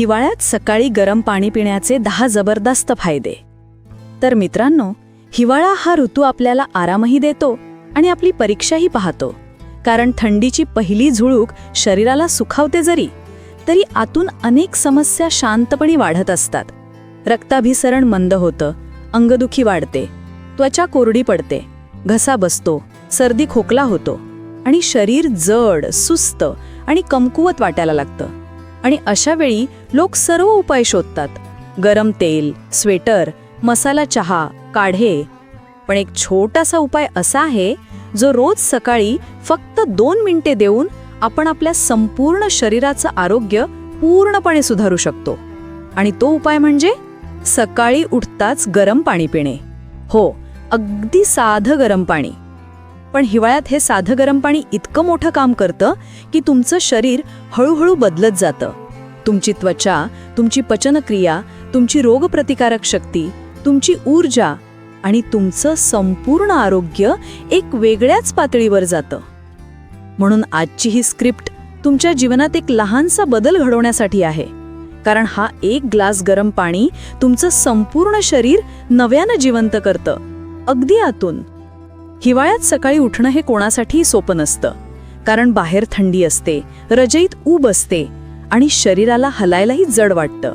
हिवाळ्यात सकाळी गरम पाणी पिण्याचे दहा जबरदस्त फायदे. तर मित्रांनो हिवाळा हा ऋतू आपल्याला आरामही देतो आणि आपली परीक्षाही पाहतो. कारण थंडीची पहिली झुळूक शरीराला सुखावते जरी तरी आतून अनेक समस्या शांतपणे वाढत असतात. रक्ताभिसरण मंद होतं अंगदुखी वाढते त्वचा कोरडी पडते घसा बसतो सर्दी खोकला होतो आणि शरीर जड सुस्त आणि कमकुवत वाटायला लागतं. आणि अशा वेळी लोक सर्व उपाय शोधतात. गरम तेल स्वेटर मसाला चहा काढे पण एक छोटासा उपाय असा आहे जो रोज सकाळी फक्त दोन मिनिटे देऊन आपण आपल्या संपूर्ण शरीराचं आरोग्य पूर्णपणे सुधारू शकतो. आणि तो उपाय म्हणजे सकाळी उठताच गरम पाणी पिणे. हो अगदी साधं गरम पाणी. पण हिवाळ्यात हे साधं गरम पाणी इतकं मोठं काम करतं की तुमचं शरीर हळूहळू बदलत जातं. तुमची त्वचा तुमची पचनक्रिया तुमची रोगप्रतिकारक शक्ती तुमची ऊर्जा आणि तुमचं संपूर्ण आरोग्य एक वेगळ्याच पातळीवर जातं. म्हणून आजची ही स्क्रिप्ट तुमच्या जीवनात एक लहानसा बदल घडवण्यासाठी आहे. कारण हा एक ग्लास गरम पाणी तुमचं संपूर्ण शरीर नव्यानं जिवंत करतं. अगदी आतून. हिवाळ्यात सकाळी उठणं हे कोणासाठीही सोपं नसतं. कारण बाहेर थंडी असते रजईत ऊब असते आणि शरीराला हलायलाही जड वाटतं.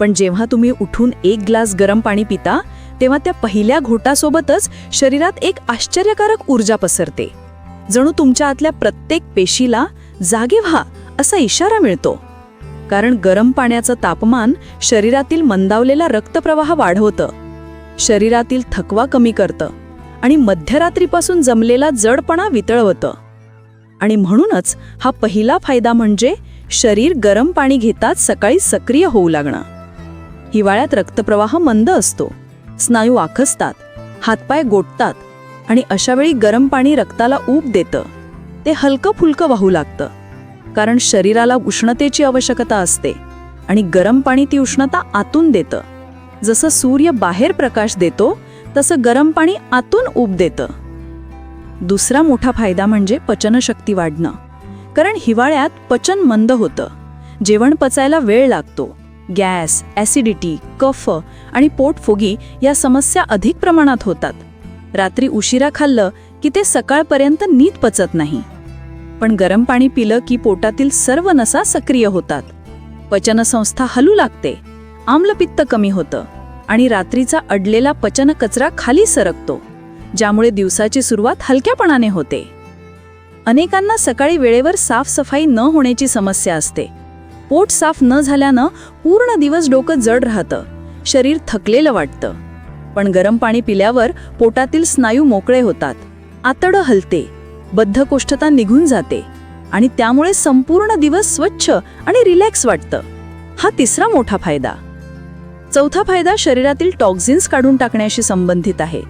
पण जेव्हा तुम्ही उठून एक ग्लास गरम पाणी पिता तेव्हा त्या पहिल्या घोटासोबतच शरीरात एक आश्चर्यकारक ऊर्जा पसरते. जणू तुमच्या आतल्या प्रत्येक पेशीला जागे व्हा असा इशारा मिळतो. कारण गरम पाण्याचं तापमान शरीरातील मंदावलेला रक्तप्रवाह वाढवतं. शरीरातील थकवा कमी करतं. आणि मध्यरात्रीपासून जमलेला जडपणा वितळवतं. आणि म्हणूनच हा पहिला फायदा म्हणजे शरीर गरम पाणी घेताच सकाळी सक्रिय होऊ लागणं. हिवाळ्यात रक्तप्रवाह मंद असतो. स्नायू आखसतात हातपाय गोठतात आणि अशावेळी गरम पाणी रक्ताला ऊब देतं. ते हलकं फुलकं वाहू लागतं. कारण शरीराला उष्णतेची आवश्यकता असते आणि गरम पाणी ती उष्णता आतून देतं. जसं सूर्य बाहेर प्रकाश देतो तसं गरम पाणी आतून ऊब देतं. दुसरा मोठा फायदा म्हणजे पचनशक्ती वाढणं. कारण हिवाळ्यात पचन मंद होतं. जेवण पचायला वेळ लागतो. गॅस ॲसिडिटी कफ आणि पोटफुगी या समस्या अधिक प्रमाणात होतात. रात्री उशिरा खाल्लं की ते सकाळपर्यंत नीट पचत नाही. पण गरम पाणी पिलं की पोटातील सर्व नसा सक्रिय होतात. पचनसंस्था हलू लागते. आम्लपित्त कमी होतं. आणि रात्रीचा अडलेला पचन कचरा खाली सरकतो ज्यामुळे दिवसाची सुरुवात हलक्यापणाने होते. अनेकांना सकाळी वेळेवर साफसफाई न होण्याची समस्या असते. पोट साफ न झाल्यानं पूर्ण दिवस डोकं जड राहतं शरीर थकलेलं वाटतं. पण गरम पाणी पिल्यावर पोटातील स्नायू मोकळे होतात आतडं हलते बद्धकोष्ठता निघून जाते आणि त्यामुळे संपूर्ण दिवस स्वच्छ आणि रिलॅक्स वाटतं. हा तिसरा मोठा फायदा. चौथा फायदा शरीरातील टॉक्झिन्स काढून टाकण्याशी संबंधित आहे.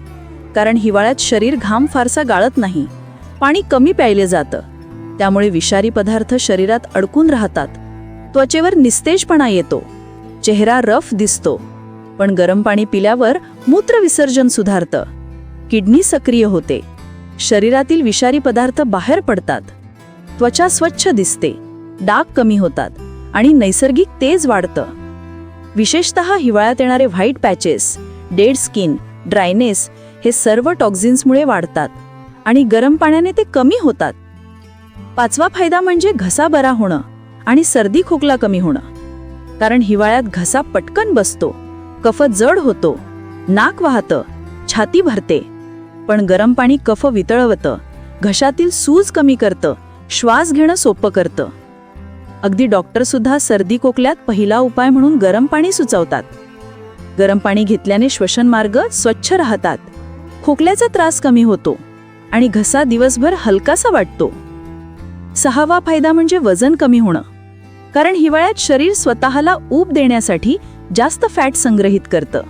कारण हिवाळ्यात शरीर घाम फारसा गाळत नाही पाणी कमी प्यायले जातं. त्यामुळे विषारी पदार्थ शरीरात अडकून राहतात. त्वचेवर निस्तेजपणा येतो. चेहरा रफ दिसतो. पण गरम पाणी पिल्यावर मूत्रविसर्जन सुधारतं. किडनी सक्रिय होते. शरीरातील विषारी पदार्थ बाहेर पडतात. त्वचा स्वच्छ दिसते. डाग कमी होतात आणि नैसर्गिक तेज वाढतं. विशेषत हिवाळ्यात येणारे white patches dead skin dryness हे सर्व टॉक्झिन्समुळे वाढतात आणि गरम पाण्याने ते कमी होतात. पाचवा फायदा म्हणजे घसा बरा होणं आणि सर्दी खोकला कमी होणं. कारण हिवाळ्यात घसा पटकन बसतो कफ जड होतो नाक वाहतं छाती भरते. पण गरम पाणी कफ वितळवतं घशातील सूज कमी करतं श्वास घेणं सोपं करतं. अगदी डॉक्टरसुद्धा सर्दी खोकल्यात पहिला उपाय म्हणून गरम पाणी सुचवतात. गरम पाणी घेतल्याने श्वसन मार्ग स्वच्छ राहतात. खोकल्याचा त्रास कमी होतो आणि घसा दिवसभर हलकासा वाटतो. सहावा फायदा म्हणजे वजन कमी होणं. कारण हिवाळ्यात शरीर स्वतःला ऊब देण्यासाठी जास्त फॅट संग्रहित करतं.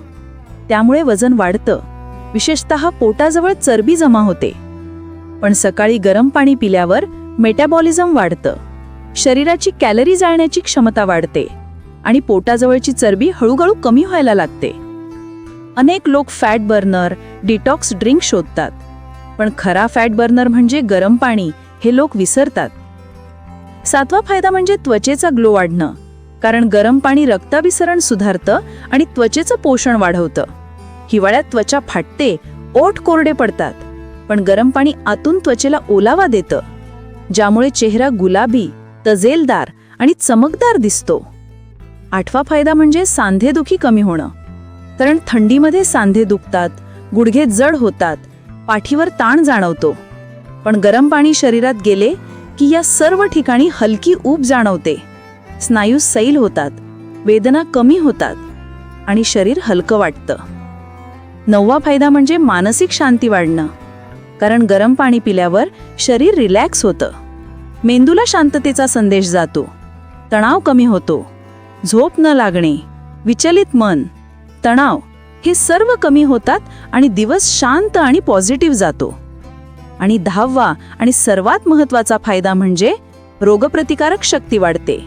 त्यामुळे वजन वाढतं. विशेषतः पोटाजवळ चरबी जमा होते. पण सकाळी गरम पाणी पिल्यावर मेटॅबॉलिझम वाढतं. शरीराची कॅलरी जाळण्याची क्षमता वाढते आणि पोटाजवळची चरबी हळूहळू कमी व्हायला लागते. अनेक लोक फॅट बर्नर डिटॉक्स ड्रिंक शोधतात. पण खरा फॅट बर्नर म्हणजे गरम पाणी हे लोक विसरतात. सातवा फायदा म्हणजे त्वचेचा ग्लो वाढणं. कारण गरम पाणी रक्ताभिसरण सुधारतं आणि त्वचेचं पोषण वाढवतं. हिवाळ्यात त्वचा फाटते ओठ कोरडे पडतात. पण गरम पाणी आतून त्वचेला ओलावा देतं. ज्यामुळे चेहरा गुलाबी तजेलदार आणि चमकदार दिसतो. आठवा फायदा म्हणजे सांधेदुखी कमी होणं. कारण थंडीमध्ये सांधे दुखतात गुडघे जड होतात पाठीवर ताण जाणवतो. पण गरम पाणी शरीरात गेले की या सर्व ठिकाणी हलकी ऊब जाणवते. स्नायू सैल होतात वेदना कमी होतात आणि शरीर हलकं वाटतं. नववा फायदा म्हणजे मानसिक शांती वाढणं. कारण गरम पाणी पिल्यावर शरीर रिलॅक्स होतं. मेंदूला शांततेचा संदेश जातो. तणाव कमी होतो. झोप न लागणे. विचलित मन. तणाव हे सर्व कमी होतात आणि दिवस शांत आणि पॉझिटिव्ह जातो. आणि दहावा आणि सर्वात महत्त्वाचा फायदा म्हणजे रोगप्रतिकारक शक्ती वाढते.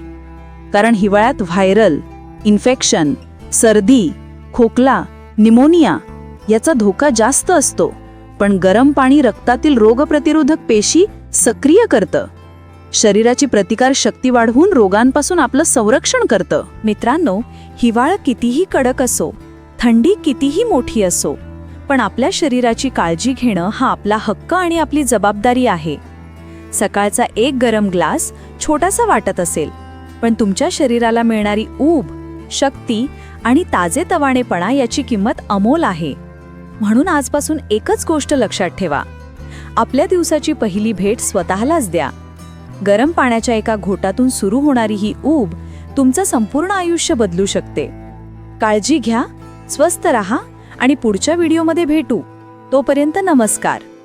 कारण हिवाळ्यात व्हायरल इन्फेक्शन सर्दी खोकला निमोनिया याचा धोका जास्त असतो. पण गरम पाणी रक्तातील रोगप्रतिरोधक पेशी सक्रिय करतं. शरीराची प्रतिकार शक्ती वाढवून रोगांपासून आपलं संरक्षण करतं. मित्रांनो हिवाळा कितीही कडक असो थंडी कितीही मोठी असो पण आपल्या शरीराची काळजी घेणं हा आपला हक्क आणि आपली जबाबदारी आहे. सकाळचा एक गरम ग्लास छोटासा वाटत असेल पण तुमच्या शरीराला मिळणारी ऊब शक्ती आणि ताजेतवाणेपणा याची किंमत अमोल आहे. म्हणून आजपासून एकच गोष्ट लक्षात ठेवा. आपल्या दिवसाची पहिली भेट स्वतःलाच द्या. गरम पाण्याच्या एका घोटातून सुरू होणारी ही ऊब तुमचं संपूर्ण आयुष्य बदलू शकते. काळजी घ्या स्वस्त रहा आणि पुढच्या व्हिडिओमध्ये भेटू. तोपर्यंत नमस्कार.